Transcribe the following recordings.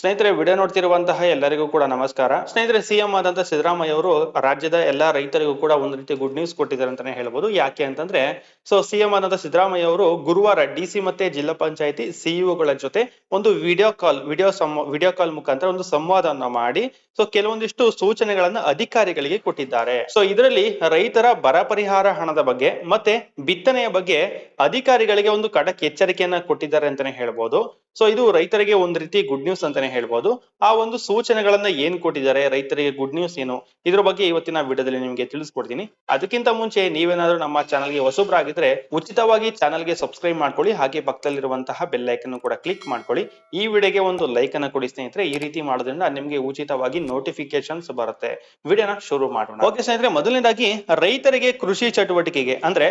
ಸ್ನೇಹಿತರೆ, ವಿಡಿಯೋ ನೋಡ್ತಿರುವಂತಹ ಎಲ್ಲರಿಗೂ ಕೂಡ ನಮಸ್ಕಾರ. ಸ್ನೇಹಿತರೆ, ಸಿಎಂ ಆದಂತ ಸಿದ್ದರಾಮಯ್ಯ ಅವರು ರಾಜ್ಯದ ಎಲ್ಲಾ ರೈತರಿಗೂ ಕೂಡ ಒಂದು ರೀತಿ ಗುಡ್ ನ್ಯೂಸ್ ಕೊಟ್ಟಿದ್ದಾರೆ ಅಂತಾನೆ ಹೇಳ್ಬೋದು. ಯಾಕೆ ಅಂತಂದ್ರೆ ಸೊ ಸಿಎಂ ಆದಂತ ಸಿದ್ದರಾಮಯ್ಯ ಅವರು ಗುರುವಾರ ಡಿಸಿ ಮತ್ತೆ ಜಿಲ್ಲಾ ಪಂಚಾಯತಿ ಸಿಇಒಗಳ ಜೊತೆ ಒಂದು video call, video video call ಮುಖಾಂತರ ಒಂದು ಸಂವಾದವನ್ನ ಮಾಡಿ ಸೊ ಕೆಲವೊಂದಿಷ್ಟು ಸೂಚನೆಗಳನ್ನ ಅಧಿಕಾರಿಗಳಿಗೆ ಕೊಟ್ಟಿದ್ದಾರೆ. ಸೊ ಇದರಲ್ಲಿ ರೈತರ ಬರ ಪರಿಹಾರ ಹಣದ ಬಗ್ಗೆ ಮತ್ತೆ ಬಿತ್ತನೆಯ ಬಗ್ಗೆ ಅಧಿಕಾರಿಗಳಿಗೆ ಒಂದು ಕಡಕ್ ಎಚ್ಚರಿಕೆಯನ್ನ ಕೊಟ್ಟಿದ್ದಾರೆ ಅಂತಾನೆ ಹೇಳ್ಬೋದು. ಸೊ ಇದು ರೈತರಿಗೆ ಒಂದು ರೀತಿ ಗುಡ್ ನ್ಯೂಸ್ ಅಂತಾನೆ ಹೇಳ್ಬೋದು. ಆ ಒಂದು ಸೂಚನೆಗಳನ್ನ ಏನ್ ಕೊಟ್ಟಿದ್ದಾರೆ? ರೈತರಿಗೆ ಗುಡ್ ನ್ಯೂಸ್ ಏನು? ಇದ್ರ ಬಗ್ಗೆ ಇವತ್ತಿನ ವಿಡಿಯೋದಲ್ಲಿ ನಿಮ್ಗೆ ತಿಳಿಸ್ಕೊಡ್ತೀನಿ. ಅದಕ್ಕಿಂತ ಮುಂಚೆ ನೀವೇನಾದ್ರೂ ನಮ್ಮ ಚಾನಲ್ಗೆ ಹೊಸಬ್ರಾಗಿದ್ರೆ ಉಚಿತವಾಗಿ ಚಾನಲ್ಗೆ ಸಬ್ಸ್ಕ್ರೈಬ್ ಮಾಡ್ಕೊಳ್ಳಿ. ಹಾಗೆ ಪಕ್ಕದಲ್ಲಿರುವಂತಹ ಬೆಲ್ ಐಕನ್ ಕೂಡ ಕ್ಲಿಕ್ ಮಾಡ್ಕೊಳ್ಳಿ. ಈ ವಿಡಿಯೋಗೆ ಒಂದು ಲೈಕ್ ಅನ್ನ ಕೊಡಿ ಸ್ನೇಹಿತರೆ. ಈ ರೀತಿ ಮಾಡೋದ್ರಿಂದ ನಿಮ್ಗೆ ಉಚಿತವಾಗಿ ನೋಟಿಫಿಕೇಶನ್ಸ್ ಬರುತ್ತೆ. ವಿಡಿಯೋನ ಶುರು ಮಾಡೋಣ. ಓಕೆ ಸ್ನೇಹಿತರೆ, ಮೊದಲನೇದಾಗಿ ರೈತರಿಗೆ ಕೃಷಿ ಚಟುವಟಿಕೆಗೆ ಅಂದ್ರೆ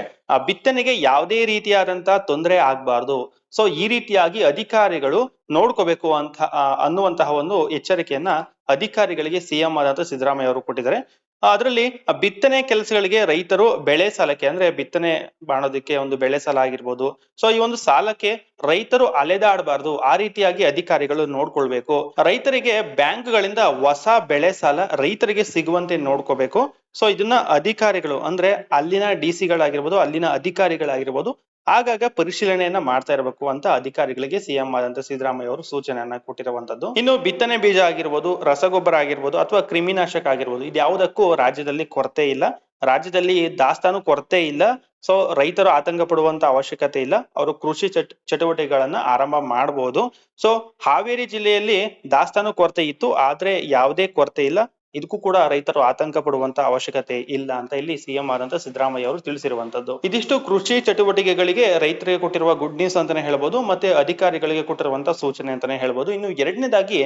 ಬಿತ್ತನೆಗೆ ಯಾವುದೇ ರೀತಿಯಾದಂತಹ ತೊಂದರೆ ಆಗ್ಬಾರ್ದು. ಸೊ ಈ ರೀತಿಯಾಗಿ ಅಧಿಕಾರಿಗಳು ನೋಡ್ಕೋಬೇಕು ಅಂತ ಅನ್ನುವಂತಹ ಒಂದು ಎಚ್ಚರಿಕೆಯನ್ನ ಅಧಿಕಾರಿಗಳಿಗೆ ಸಿಎಂ ಆದಂತ ಸಿದ್ದರಾಮಯ್ಯ ಅವರು ಕೊಟ್ಟಿದ್ದಾರೆ. ಅದರಲ್ಲಿ ಬಿತ್ತನೆ ಕೆಲಸಗಳಿಗೆ ರೈತರು ಬೆಳೆ ಸಾಲಕ್ಕೆ, ಅಂದ್ರೆ ಬಿತ್ತನೆ ಮಾಡೋದಕ್ಕೆ ಒಂದು ಬೆಳೆ ಸಾಲ ಆಗಿರ್ಬೋದು. ಸೊ ಈ ಒಂದು ಸಾಲಕ್ಕೆ ರೈತರು ಅಲೆದಾಡಬಾರ್ದು. ಆ ರೀತಿಯಾಗಿ ಅಧಿಕಾರಿಗಳು ನೋಡ್ಕೊಳ್ಬೇಕು. ರೈತರಿಗೆ ಬ್ಯಾಂಕ್ಗಳಿಂದ ಹೊಸ ಬೆಳೆ ಸಾಲ ರೈತರಿಗೆ ಸಿಗುವಂತೆ ನೋಡ್ಕೋಬೇಕು. ಸೊ ಇದನ್ನ ಅಧಿಕಾರಿಗಳು, ಅಂದ್ರೆ ಅಲ್ಲಿನ ಡಿ ಸಿಗಳಾಗಿರ್ಬೋದು ಅಲ್ಲಿನ ಅಧಿಕಾರಿಗಳಾಗಿರ್ಬೋದು ಆಗಾಗ ಪರಿಶೀಲನೆಯನ್ನ ಮಾಡ್ತಾ ಇರಬೇಕು ಅಂತ ಅಧಿಕಾರಿಗಳಿಗೆ ಸಿಎಂ ಆದಂತ ಸಿದ್ದರಾಮಯ್ಯ ಅವರು ಸೂಚನೆಯನ್ನ ಕೊಟ್ಟಿರುವಂತದ್ದು. ಇನ್ನು ಬಿತ್ತನೆ ಬೀಜ ಆಗಿರ್ಬೋದು, ರಸಗೊಬ್ಬರ ಆಗಿರ್ಬೋದು ಅಥವಾ ಕ್ರಿಮಿನಾಶಕ ಆಗಿರ್ಬೋದು ಇದ್ಯಾವುದಕ್ಕೂ ರಾಜ್ಯದಲ್ಲಿ ಕೊರತೆ ಇಲ್ಲ. ರಾಜ್ಯದಲ್ಲಿ ದಾಸ್ತಾನು ಕೊರತೆ ಇಲ್ಲ. ಸೊ ರೈತರು ಆತಂಕ ಪಡುವಂತ ಅವಶ್ಯಕತೆ ಇಲ್ಲ. ಅವರು ಕೃಷಿ ಚಟ್, ಚಟುವಟಿಕೆಗಳನ್ನ ಆರಂಭ ಮಾಡಬಹುದು ಸೊ ಹಾವೇರಿ ಜಿಲ್ಲೆಯಲ್ಲಿ ದಾಸ್ತಾನು ಕೊರತೆ ಇತ್ತು, ಆದ್ರೆ ಯಾವುದೇ ಕೊರತೆ ಇಲ್ಲ. ಇದಕ್ಕೂ ಕೂಡ ರೈತರು ಆತಂಕ ಪಡುವಂತ ಅವಶ್ಯಕತೆ ಇಲ್ಲ ಅಂತ ಇಲ್ಲಿ ಸಿಎಂ ಆದಂತ ಸಿದ್ದರಾಮಯ್ಯ ಅವರು ತಿಳಿಸಿರುವಂತದ್ದು. ಇದಿಷ್ಟು ಕೃಷಿ ಚಟುವಟಿಕೆಗಳಿಗೆ ರೈತರಿಗೆ ಕೊಟ್ಟಿರುವ ಗುಡ್ ನ್ಯೂಸ್ ಅಂತಾನೆ ಹೇಳ್ಬೋದು, ಮತ್ತೆ ಅಧಿಕಾರಿಗಳಿಗೆ ಕೊಟ್ಟಿರುವಂತ ಸೂಚನೆ ಅಂತಾನೆ ಹೇಳ್ಬೋದು. ಇನ್ನು ಎರಡನೇದಾಗಿ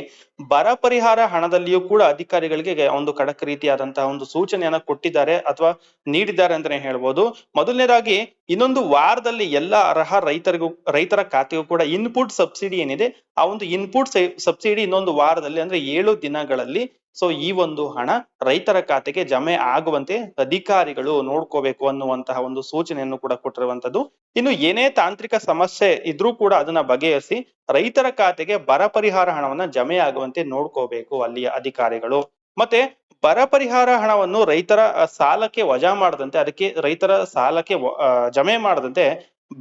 ಬರ ಪರಿಹಾರ ಹಣದಲ್ಲಿಯೂ ಕೂಡ ಅಧಿಕಾರಿಗಳಿಗೆ ಒಂದು ಖಡಕ್ ರೀತಿಯಾದಂತಹ ಒಂದು ಸೂಚನೆಯನ್ನ ಕೊಟ್ಟಿದ್ದಾರೆ ಅಥವಾ ನೀಡಿದ್ದಾರೆ ಅಂತಾನೆ ಹೇಳ್ಬೋದು. ಮೊದಲನೇದಾಗಿ ಇನ್ನೊಂದು ವಾರದಲ್ಲಿ ಎಲ್ಲ ಅರ್ಹ ರೈತರಿಗೂ, ರೈತರ ಖಾತೆಗೂ ಕೂಡ ಇನ್ಪುಟ್ ಸಬ್ಸಿಡಿ ಏನಿದೆ, ಆ ಒಂದು ಇನ್ಪುಟ್ ಸಬ್ಸಿಡಿ ಇನ್ನೊಂದು ವಾರದಲ್ಲಿ ಅಂದ್ರೆ ಏಳು ದಿನಗಳಲ್ಲಿ ಸೊ ಈ ಒಂದು ಹಣ ರೈತರ ಖಾತೆಗೆ ಜಮೆ ಆಗುವಂತೆ ಅಧಿಕಾರಿಗಳು ನೋಡ್ಕೋಬೇಕು ಅನ್ನುವಂತಹ ಒಂದು ಸೂಚನೆಯನ್ನು ಕೂಡ ಕೊಟ್ಟಿರುವಂತದ್ದು ಇನ್ನು ಏನೇ ತಾಂತ್ರಿಕ ಸಮಸ್ಯೆ ಇದ್ರೂ ಕೂಡ ಅದನ್ನ ಬಗೆಹರಿಸಿ ರೈತರ ಖಾತೆಗೆ ಬರ ಪರಿಹಾರ ಹಣವನ್ನ ಜಮೆ ಆಗುವಂತೆ ನೋಡ್ಕೋಬೇಕು ಅಲ್ಲಿಯ ಅಧಿಕಾರಿಗಳು. ಮತ್ತೆ ಬರ ಪರಿಹಾರ ಹಣವನ್ನು ರೈತರ ಸಾಲಕ್ಕೆ ವಜಾ ಮಾಡದಂತೆ, ಅದಕ್ಕೆ ರೈತರ ಸಾಲಕ್ಕೆ ಜಮೆ ಮಾಡದಂತೆ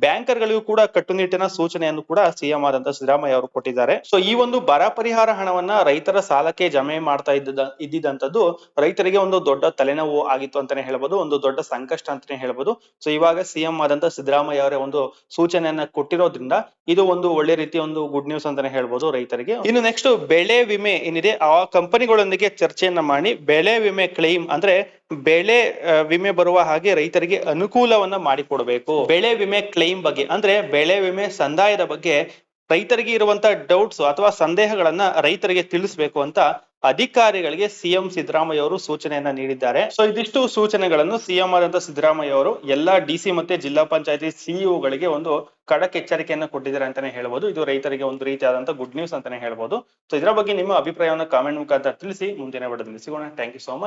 ಬ್ಯಾಂಕರ್ಗಳಿಗೂ ಕೂಡ ಕಟ್ಟುನಿಟ್ಟಿನ ಸೂಚನೆಯನ್ನು ಕೂಡ ಸಿಎಂ ಆದಂತ ಸಿದ್ದರಾಮಯ್ಯ ಅವರು ಕೊಟ್ಟಿದ್ದಾರೆ. ಸೊ ಈ ಒಂದು ಬರ ಪರಿಹಾರ ಹಣವನ್ನ ರೈತರ ಸಾಲಕ್ಕೆ ಜಮೆ ಮಾಡ್ತಾ ಇದ್ದ ಇದ್ದಿದ್ದಂತದ್ದು ರೈತರಿಗೆ ಒಂದು ದೊಡ್ಡ ತಲೆನೋವು ಆಗಿತ್ತು ಅಂತಾನೆ ಹೇಳ್ಬೋದು, ಒಂದು ದೊಡ್ಡ ಸಂಕಷ್ಟ ಅಂತಾನೆ ಹೇಳ್ಬೋದು. ಸೊ ಇವಾಗ ಸಿಎಂ ಆದಂತ ಸಿದ್ದರಾಮಯ್ಯ ಅವರ ಒಂದು ಸೂಚನೆಯನ್ನ ಕೊಟ್ಟಿರೋದ್ರಿಂದ ಇದು ಒಂದು ಒಳ್ಳೆ ರೀತಿಯ ಒಂದು ಗುಡ್ ನ್ಯೂಸ್ ಅಂತಾನೆ ಹೇಳ್ಬೋದು ರೈತರಿಗೆ. ಇನ್ನು ನೆಕ್ಸ್ಟ್ ಬೆಳೆ ವಿಮೆ ಏನಿದೆ, ಆ ಕಂಪನಿಗಳೊಂದಿಗೆ ಚರ್ಚೆಯನ್ನ ಮಾಡಿ, ಬೆಳೆ ವಿಮೆ ಕ್ಲೈಮ್ ಅಂದ್ರೆ ಬೆಳೆ ವಿಮೆ ಬರುವ ಹಾಗೆ ರೈತರಿಗೆ ಅನುಕೂಲವನ್ನ ಮಾಡಿಕೊಡ್ಬೇಕು. ಬೆಳೆ ವಿಮೆ ಕ್ಲೈಮ್ ಬಗ್ಗೆ, ಅಂದ್ರೆ ಬೆಳೆ ವಿಮೆ ಸಂದಾಯದ ಬಗ್ಗೆ ರೈತರಿಗೆ ಇರುವಂತ ಡೌಟ್ಸ್ ಅಥವಾ ಸಂದೇಹಗಳನ್ನ ರೈತರಿಗೆ ತಿಳಿಸ್ಬೇಕು ಅಂತ ಅಧಿಕಾರಿಗಳಿಗೆ ಸಿಎಂ ಸಿದ್ದರಾಮಯ್ಯ ಅವರು ಸೂಚನೆಯನ್ನ ನೀಡಿದ್ದಾರೆ. ಸೊ ಇದಿಷ್ಟು ಸೂಚನೆಗಳನ್ನು ಸಿಎಂ ಆದಂತ ಸಿದ್ದರಾಮಯ್ಯ ಅವರು ಎಲ್ಲಾ ಡಿಸಿ ಮತ್ತೆ ಜಿಲ್ಲಾ ಪಂಚಾಯತಿ ಸಿಇಒಗಳಿಗೆ ಒಂದು ಕಡಕ್ ಎಚ್ಚರಿಕೆಯನ್ನ ಕೊಟ್ಟಿದ್ದಾರೆ ಅಂತಾನೆ ಹೇಳ್ಬೋದು. ಇದು ರೈತರಿಗೆ ಒಂದು ರೀತಿಯಾದಂತ ಗುಡ್ ನ್ಯೂಸ್ ಅಂತಾನೆ ಹೇಳ್ಬೋದು. ಸೊ ಇದರ ಬಗ್ಗೆ ನಿಮ್ಮ ಅಭಿಪ್ರಾಯವನ್ನು ಕಾಮೆಂಟ್ ಮುಖಾಂತರ ತಿಳಿಸಿ, ಮುಂದಿನ ವಿಡಿಯೋದಲ್ಲಿ ಸಿಗೋಣ. Thank you so much